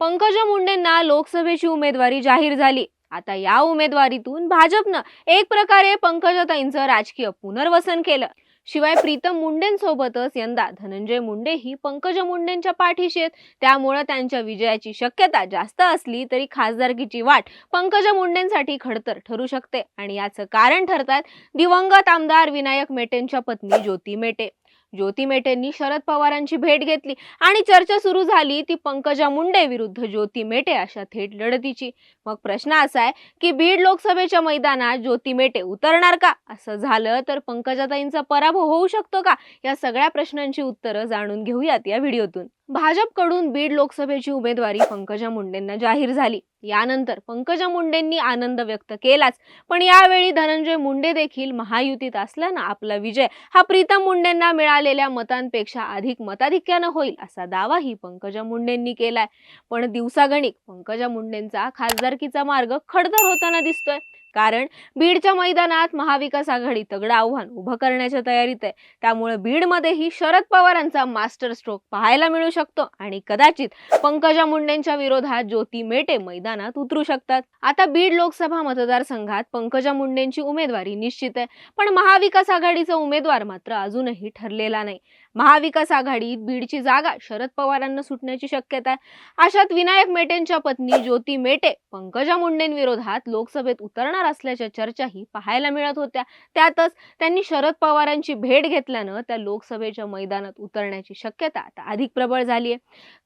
पंकजा मुंडेंना लोकसभेची उमेदवारी जाहीर झाली. आता या उमेदवारीतून भाजपनं एक प्रकारे पंकजाताईंचं राजकीय पुनर्वसन केलं. शिवाय प्रीतम मुंडेंसोबतच यंदा धनंजय मुंडेही पंकजा मुंडेंच्या पाठीशी आहेत. त्यामुळं त्यांच्या विजयाची शक्यता जास्त असली तरी खासदारकीची वाट पंकजा मुंडेंसाठी खडतर ठरू शकते. आणि याचं कारण ठरतात दिवंगत आमदार विनायक मेटेंच्या पत्नी ज्योती मेटे. ज्योती मेटेंनी शरद पवारांची भेट घेतली आणि चर्चा सुरू झाली ती पंकजा मुंडे विरुद्ध. ज्योती मेटे अशा थेट लढतीची. मग प्रश्न असा आहे की बीड लोकसभेच्या मैदानात ज्योती मेटे उतरणार का? असं झालं तर पंकजाताईंचा पराभव होऊ शकतो का? या सगळ्या प्रश्नांची उत्तरं जाणून घेऊयात या व्हिडिओतून. भाजपकडून बीड लोकसभेची उमेदवारी पंकजा मुंडेंना जाहीर झाली. यानंतर पंकजा मुंडेंनी आनंद व्यक्त केलाच. पण यावेळी धनंजय मुंडे देखील महायुतीत असल्यानं आपला विजय हा प्रीतम मुंडेंना मिळालेल्या मतांपेक्षा अधिक मताधिक्यानं होईल असा दावाही पंकजा मुंडेंनी केलाय. पण दिवसागणिक पंकजा मुंडेंचा खासदारकीचा मार्ग खडतर होताना दिसतोय. कारण बीडच्या मैदानात महाविकास आघाडी तगडं आव्हान उभं करण्याच्या तयारीत आहे. त्यामुळे बीडमध्येही शरद पवारांचा मास्टर स्ट्रोक पाहायला मिळू शकतो आणि कदाचित पंकजा मुंडेंच्या विरोधात ज्योती मेटे मैदानात उतरू शकतात. आता बीड लोकसभा मतदारसंघात पंकजा मुंडेंची उमेदवारी निश्चित आहे. पण महाविकास आघाडीचा उमेदवार मात्र अजूनही ठरलेला नाही. महाविकास आघाडीत बीडची जागा शरद पवारांना सुटण्याची शक्यता आहे. अशात विनायक मेटेंच्या पत्नी ज्योती मेटे पंकजा मुंडेंविरोधात लोकसभेत उतरणार असल्याच्या चर्चाही पाहायला मिळत होत्या. त्यातच त्यांनी शरद पवारांची भेट घेतल्यानं त्या लोकसभेच्या मैदानात उतरण्याची शक्यता आता अधिक प्रबळ झाली आहे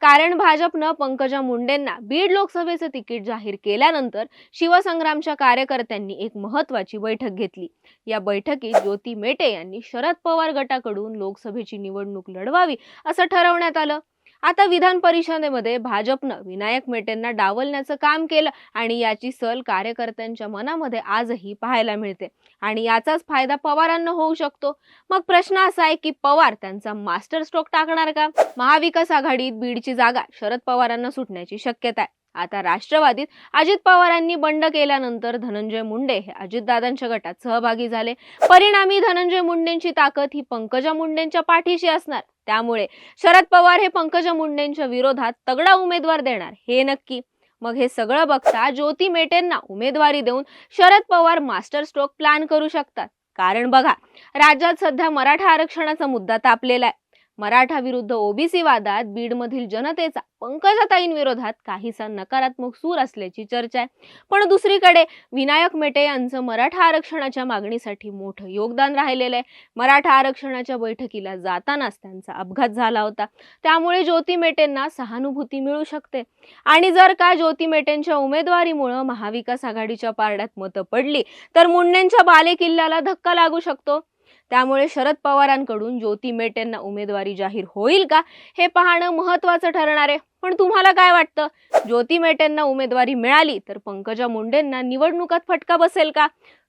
कारण भाजपनं पंकजा मुंडेंना बीड लोकसभेचं तिकीट जाहीर केल्यानंतर शिवसंग्रामच्या कार्यकर्त्यांनी एक महत्वाची बैठक घेतली. या बैठकीत ज्योती मेटे यांनी शरद पवार गटाकडून लोकसभेची निवडणूक लढवावी असं ठरवण्यात आलं. आता विधान परिषदेमध्ये भाजपनं विनायक मेटेंना डावलण्याचं काम केलं आणि याची सल कार्यकर्त्यांच्या मनामध्ये आजही पाहायला मिळते. आणि याचाच फायदा पवारांना होऊ शकतो. मग प्रश्न असा आहे की पवार त्यांचा मास्टर स्ट्रोक टाकणार का? महाविकास आघाडीत बीडची जागा शरद पवारांना सुटण्याची शक्यता आहे. आता राष्ट्रवादीत अजित पवारांनी बंड केल्यानंतर धनंजय मुंडे हे अजितदादांच्या गटात सहभागी झाले. परिणामी धनंजय मुंडेंची ताकद ही पंकजा मुंडेंच्या पाठीशी असणार. त्यामुळे शरद पवार हे पंकजा मुंडेंच्या विरोधात तगडा उमेदवार देणार. हे नक्की. मग हे सगळं बघता ज्योती मेटेंना उमेदवारी देऊन Sharad Pawar master stroke plan करू शकतात. कारण बघा राज्यात सध्या मराठा आरक्षणाचा मुद्दा तापलेला आहे. मराठा विरुद्ध ओबीसी वादात बीडमधील जनतेचा पंकजाताईंविरोधात काहीसा नकारात्मक सूर असल्याची चर्चा आहे. पण दुसरीकडे विनायक मेटे यांचं मराठा आरक्षणाच्या मागणीसाठी मोठं योगदान राहिलेलं आहे. मराठा आरक्षणाच्या बैठकीला जातानाच त्यांचा अपघात झाला होता. त्यामुळे ज्योती मेटेंना सहानुभूती मिळू शकते. आणि जर का ज्योती मेटेंच्या उमेदवारीमुळं महाविकास आघाडीच्या पारड्यात मतं पडली तर मुंडेंच्या बालेकिल्ल्याला धक्का लागू शकतो. त्यामुळे शरद पवारांकडून ज्योती मेटेंना उमेदवारी जाहीर होईल का? हे पाहणं महत्वाचं ठरणार आहे. पण तुम्हाला काय वाटतं? ज्योती मेटेंना उमेदवारी मिळाली तर पंकजा मुंडेंना निवडणुकात फटका बसेल का?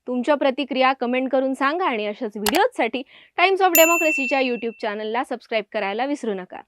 तुमच्या प्रतिक्रिया कमेंट करून सांगा आणि अशाच व्हिडिओजसाठी टाइम्स ऑफ डेमोक्रेसीच्या यूट्यूब चॅनलला सबस्क्राईब करायला विसरू नका.